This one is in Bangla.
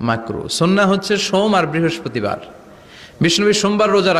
মাকরু। সন্না হচ্ছে সোম আর বৃহস্পতিবার। বিষ্ণুবী সোমবার রোজা